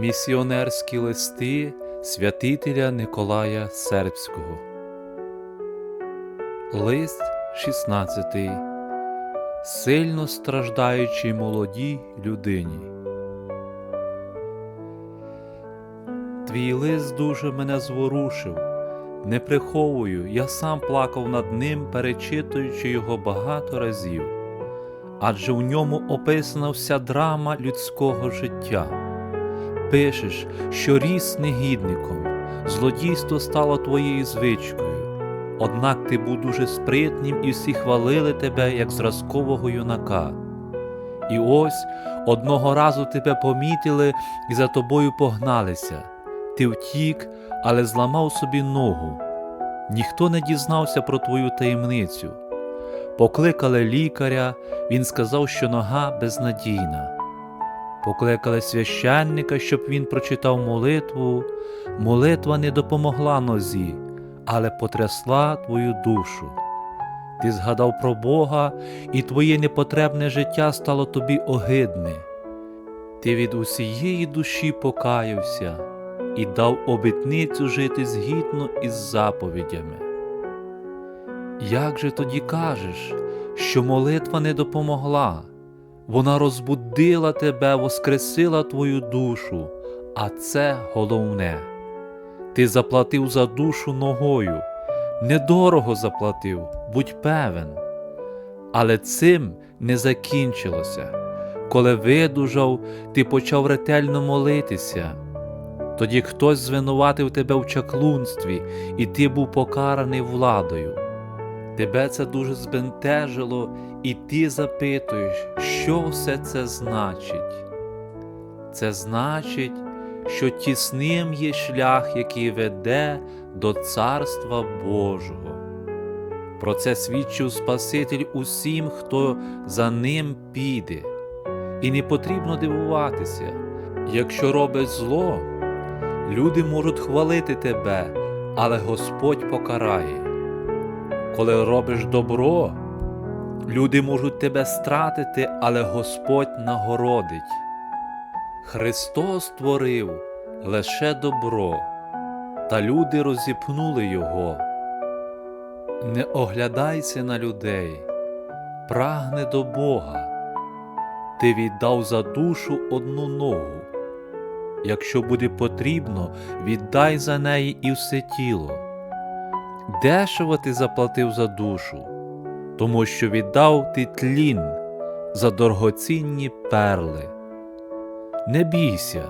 Місіонерські листи святителя Николая Сербського. Лист 16. Сильно страждаючій молодій людині. Твій лист дуже мене зворушив. Не приховую, я сам плакав над ним, перечитуючи його багато разів, адже в ньому описана вся драма людського життя. Пишеш, що ріс негідником, злодійство стало твоєю звичкою. Однак ти був дуже спритнім і всі хвалили тебе як зразкового юнака. І ось одного разу тебе помітили і за тобою погналися. Ти втік, але зламав собі ногу. Ніхто не дізнався про твою таємницю. Покликали лікаря, він сказав, що нога безнадійна. Покликали священника, щоб він прочитав молитву. Молитва не допомогла нозі, але потрясла твою душу. Ти згадав про Бога, і твоє непотребне життя стало тобі огидне. Ти від усієї душі покаявся і дав обітницю жити згідно із заповідями. Як же тоді кажеш, що молитва не допомогла? Вона розбудила тебе, воскресила твою душу, а це головне. Ти заплатив за душу ногою, недорого заплатив, будь певен. Але цим не закінчилося. Коли видужав, ти почав ретельно молитися. Тоді хтось звинуватив тебе в чаклунстві, і ти був покараний владою. Тебе це дуже збентежило, і ти запитуєш, що все це значить. Це значить, що тісним є шлях, який веде до Царства Божого. Про це свідчив Спаситель усім, хто за ним піде. І не потрібно дивуватися, якщо робиш зло, люди можуть хвалити тебе, але Господь покарає. Коли робиш добро, люди можуть тебе стратити, але Господь нагородить. Христос творив лише добро, та люди розіпнули Його. Не оглядайся на людей, прагни до Бога. Ти віддав за душу одну ногу. Якщо буде потрібно, віддай за неї і все тіло. Дешево ти заплатив за душу, тому що віддав ти тлін за дорогоцінні перли. Не бійся,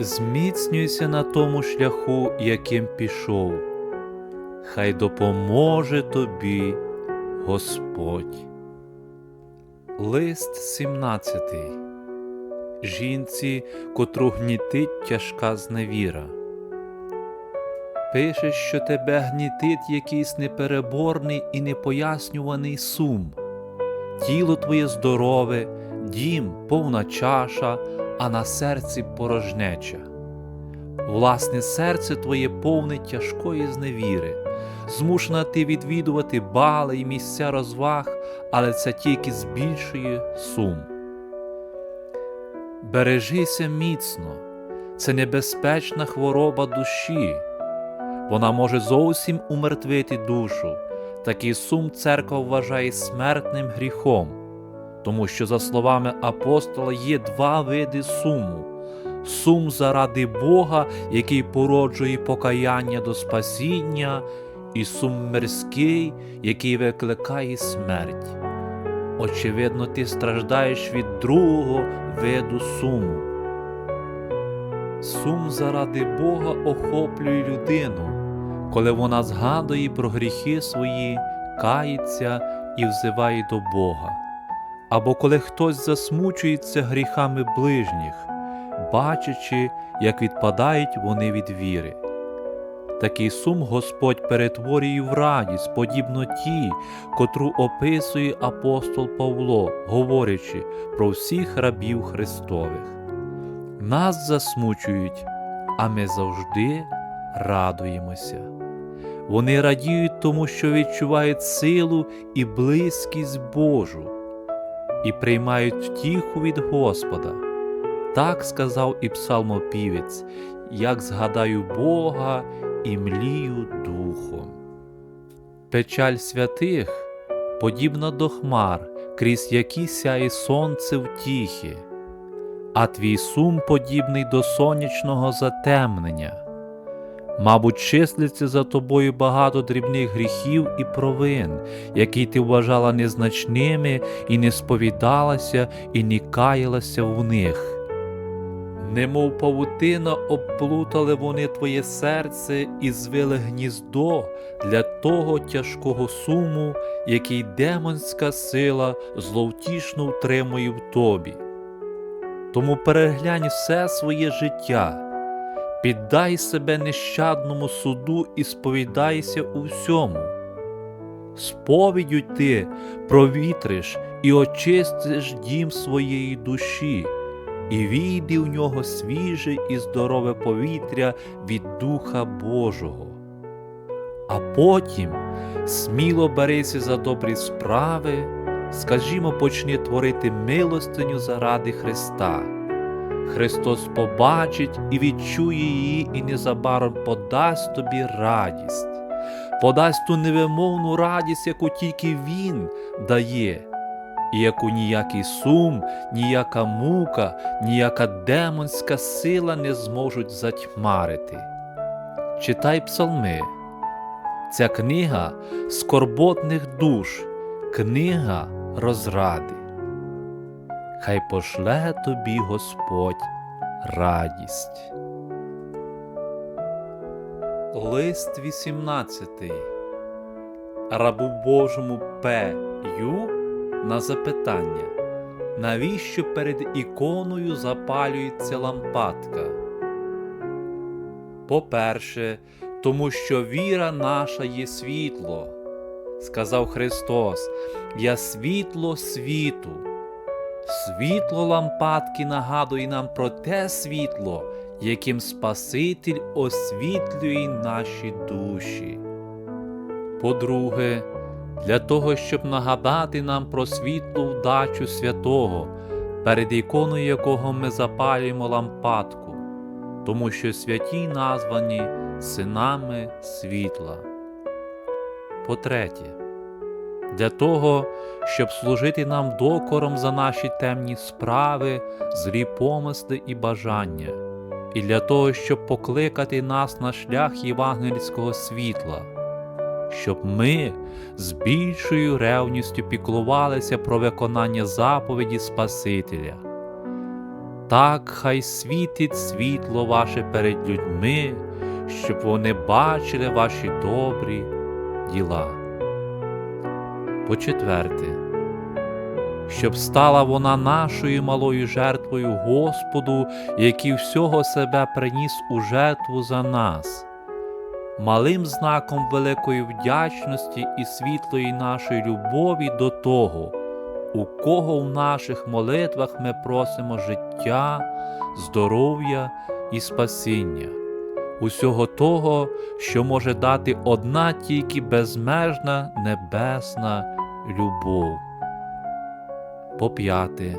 зміцнюйся на тому шляху, яким пішов. Хай допоможе тобі Господь. Лист 17 Жінці, котру гнітить тяжка зневіра. Пишеш, що тебе гнітить якийсь непереборний і непояснюваний сум. Тіло твоє здорове, дім повна чаша, а на серці порожнеча. Власне серце твоє повне тяжкої зневіри, змушена ти відвідувати бали і місця розваг, але це тільки збільшує сум. Бережися міцно, це небезпечна хвороба душі. Вона може зовсім умертвити душу. Такий сум церква вважає смертним гріхом, тому що, за словами апостола, є два види суму: сум заради Бога, який породжує покаяння до спасіння, і сум мирський, який викликає смерть. Очевидно, ти страждаєш від другого виду суму. Сум заради Бога охоплює людину, коли вона згадує про гріхи свої, кається і взиває до Бога, або коли хтось засмучується гріхами ближніх, бачачи, як відпадають вони від віри. Такий сум Господь перетворює в радість, подібно тій, котру описує апостол Павло, говорячи про всіх рабів Христових. Нас засмучують, а ми завжди радуємося. Вони радіють тому, що відчувають силу і близькість Божу, і приймають втіху від Господа. Так сказав і псалмопівець, як згадаю Бога і млію духом. Печаль святих подібна до хмар, крізь які сяє сонце втіхи, а твій сум подібний до сонячного затемнення. Мабуть, числиться за тобою багато дрібних гріхів і провин, які ти вважала незначними і не сповідалася, і не каялася в них. Немов павутина обплутали вони твоє серце і звили гніздо для того тяжкого суму, який демонська сила зловтішно втримує в тобі. Тому переглянь все своє життя, піддай себе нещадному суду і сповідайся у всьому. Сповіддю ти провітриш і очистиш дім своєї душі і війди в нього свіже і здорове повітря від Духа Божого. А потім сміло берися за добрі справи, скажімо, почни творити милостиню заради Христа. Христос побачить і відчує її, і незабаром подасть тобі радість, подасть ту невимовну радість, яку тільки Він дає і яку ніякий сум, ніяка мука, ніяка демонська сила не зможуть затьмарити. Читай псалми. Ця книга скорботних душ, книга розради. Хай пошле тобі Господь радість. Лист 18 Рабу Божому П. На запитання, навіщо перед іконою запалюється лампадка? По-перше, тому що віра наша є світло, сказав Христос, я світло світу. Світло лампадки нагадує нам про те світло, яким Спаситель освітлює наші душі. По-друге, для того, щоб нагадати нам про світлу вдачу святого, перед іконою якого ми запалюємо лампадку, тому що святі названі синами світла. По-третє, для того, щоб служити нам докором за наші темні справи, злі помисли і бажання, і для того, щоб покликати нас на шлях євангельського світла щоб ми з більшою ревністю піклувалися про виконання заповіді Спасителя. Так хай світить світло ваше перед людьми, щоб вони бачили ваші добрі діла. По четверте, щоб стала вона нашою малою жертвою Господу, який всього себе приніс у жертву за нас. Малим знаком великої вдячності і світлої нашої любові до того, у кого в наших молитвах ми просимо життя, здоров'я і спасіння, усього того, що може дати одна тільки безмежна небесна любов. По п'яте,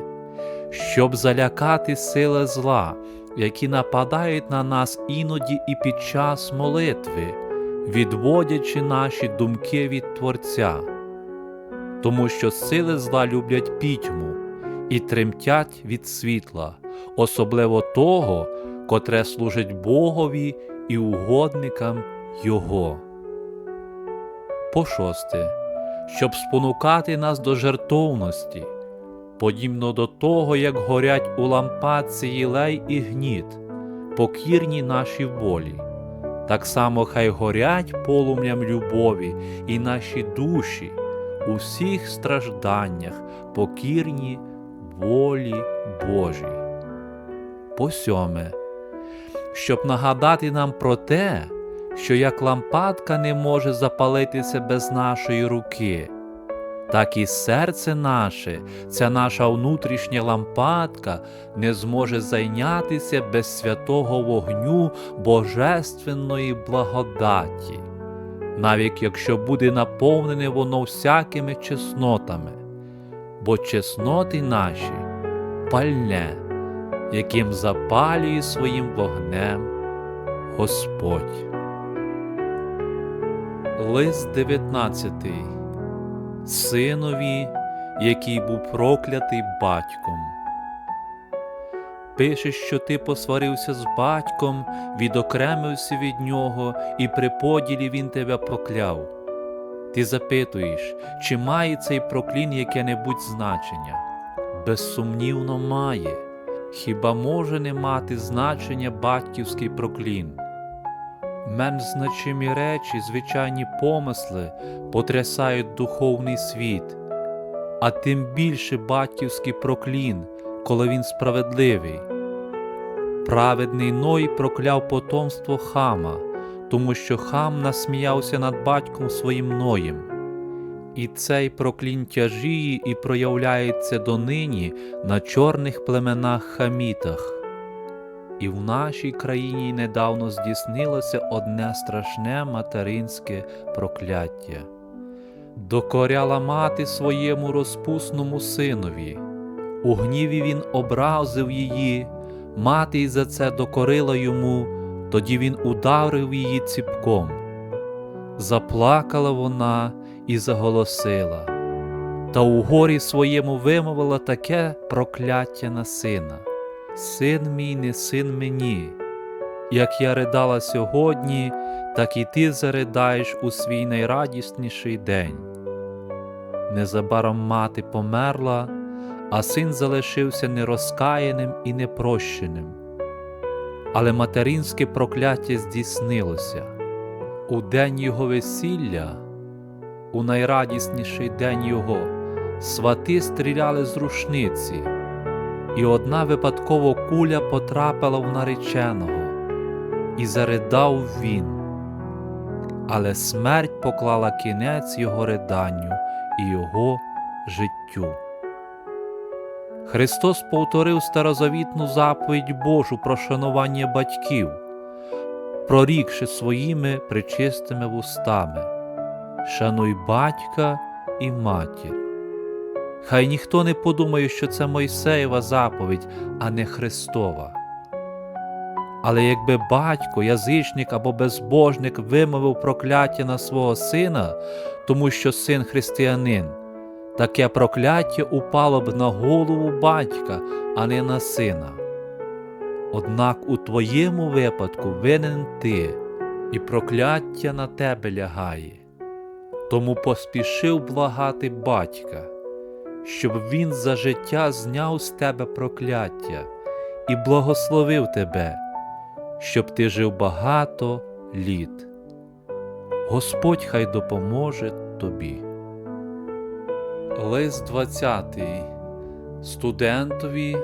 щоб залякати сили зла які нападають на нас іноді і під час молитви, відводячи наші думки від Творця, тому що сили зла люблять пітьму і тремтять від світла, особливо того, котре служить Богові і угодникам Його. По шосте, щоб спонукати нас до жертовності подібно до того, як горять у лампадці єлей і гніт, покірні наші волі, так само хай горять полум'ям любові і наші душі у всіх стражданнях, покірні волі Божій. По сьоме, щоб нагадати нам про те, що як лампадка не може запалитися без нашої руки так і серце наше, ця наша внутрішня лампадка не зможе зайнятися без святого вогню Божественної благодаті, навіть якщо буде наповнене воно всякими чеснотами, бо чесноти наші пальне, яким запалює своїм вогнем Господь. Лист 19 Синові, який був проклятий батьком. Пише, що ти посварився з батьком, відокремився від нього, і при поділі він тебе прокляв. Ти запитуєш, чи має цей проклін яке-небудь значення? Безсумнівно має. Хіба може не мати значення батьківський проклін? Менш значимі речі, звичайні помисли потрясають духовний світ, а тим більше батьківський проклін, коли він справедливий. Праведний Ной прокляв потомство хама, тому що хам насміявся над батьком своїм Ноєм. І цей проклін тяжіє і проявляється донині на чорних племенах хамітах. І в нашій країні недавно здійснилося одне страшне материнське прокляття. Докоряла мати своєму розпусному синові, у гніві він образив її, мати й за це докорила йому, тоді він ударив її ціпком. Заплакала вона і заголосила, та у горі своєму вимовила таке прокляття на сина. Син мій не син мені, як я ридала сьогодні, так і ти заридаєш у свій найрадісніший день. Незабаром мати померла, а син залишився нерозкаяним і непрощеним. Але материнське прокляття здійснилося у день його весілля, у найрадісніший день його, свати стріляли з рушниці і одна випадково куля потрапила в нареченого, і заридав він, але смерть поклала кінець його риданню і його життю. Христос повторив старозавітну заповідь Божу про шанування батьків, прорікши своїми причистими вустами Шануй батька і матір. Хай ніхто не подумає, що це Мойсеєва заповідь, а не Христова. Але якби батько, язичник або безбожник вимовив прокляття на свого сина, тому що син християнин, таке прокляття упало б на голову батька, а не на сина. Однак у твоєму випадку винен ти, і прокляття на тебе лягає. Тому поспішив благати батька щоб він за життя зняв з тебе прокляття і благословив тебе, щоб ти жив багато літ. Господь хай допоможе тобі. Лист 20 студентові,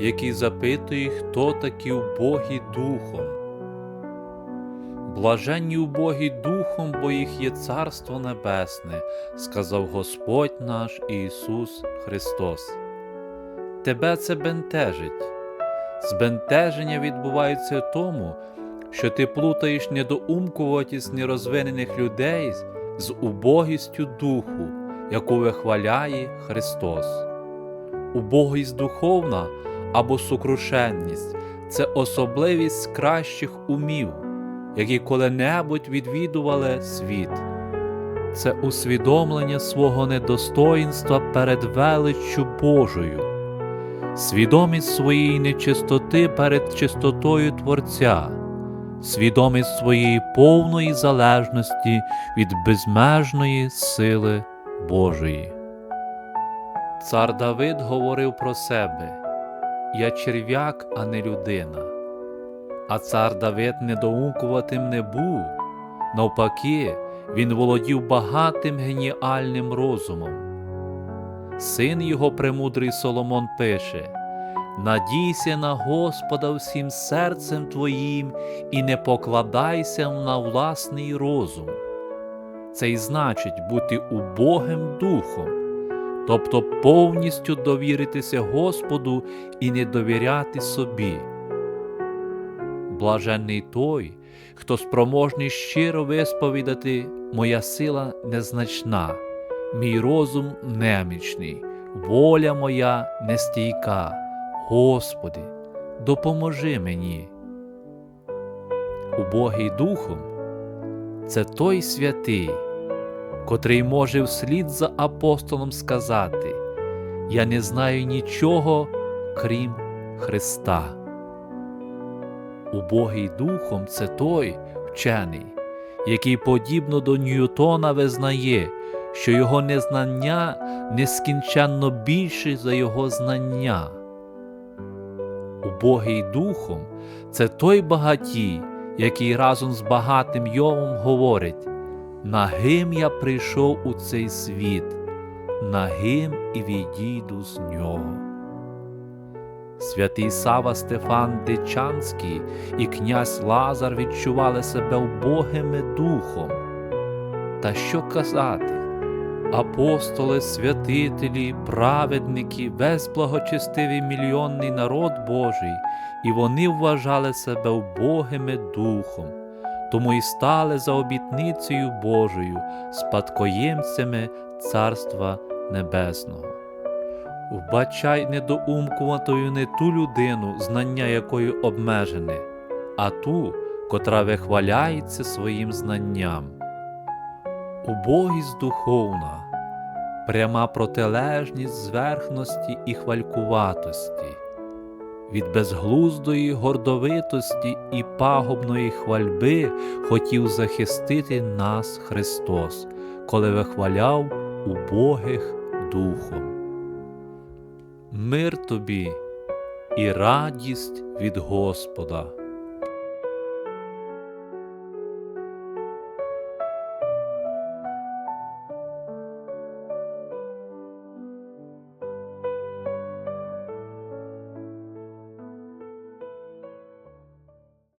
який запитує, хто такі убогі духом. Блаженні убогі духом, бо їх є Царство Небесне, сказав Господь наш Ісус Христос. Тебе це бентежить. Збентеження відбувається тому, що ти плутаєш недоумкуватість нерозвинених людей з убогістю духу, яку вихваляє Христос. Убогість духовна або сукрушенність це особливість кращих умів які коли-небудь відвідували світ. Це усвідомлення свого недостоїнства перед величчю Божою, свідомість своєї нечистоти перед чистотою Творця, свідомість своєї повної залежності від безмежної сили Божої. Цар Давид говорив про себе Я черв'як, а не людина. А цар Давид недоумкуватим не був. Навпаки, він володів багатим геніальним розумом. Син його премудрий Соломон пише Надійся на Господа всім серцем твоїм і не покладайся на власний розум. Це й значить бути убогим духом, тобто повністю довіритися Господу і не довіряти собі блаженний той, хто спроможний щиро висповідати моя сила незначна, мій розум немічний, воля моя нестійка. Господи, допоможи мені. Убогий духом це той святий, котрий може вслід за апостолом сказати: Я не знаю нічого, крім Христа. Убогий духом це той вчений, який подібно до Ньютона визнає, що його незнання нескінченно більше за його знання. Убогий духом це той багатій, який разом з багатим Йовом говорить: Нагим я прийшов у цей світ, нагим і відійду з нього. Святий Сава Стефан Дичанський і князь Лазар відчували себе вбогими духом. Та що казати? Апостоли, святителі, праведники, весь благочестивий мільйонний народ Божий, і вони вважали себе вбогими духом, тому і стали за обітницею Божою спадкоємцями Царства Небесного. Вбачай недоумкуватою не ту людину, знання якої обмежене, а ту, котра вихваляється своїм знанням. Убогість духовна, пряма протилежність зверхності і хвалькуватості, від безглуздої гордовитості і пагубної хвальби хотів захистити нас Христос, коли вихваляв убогих духом. Мир тобі і радість від Господа.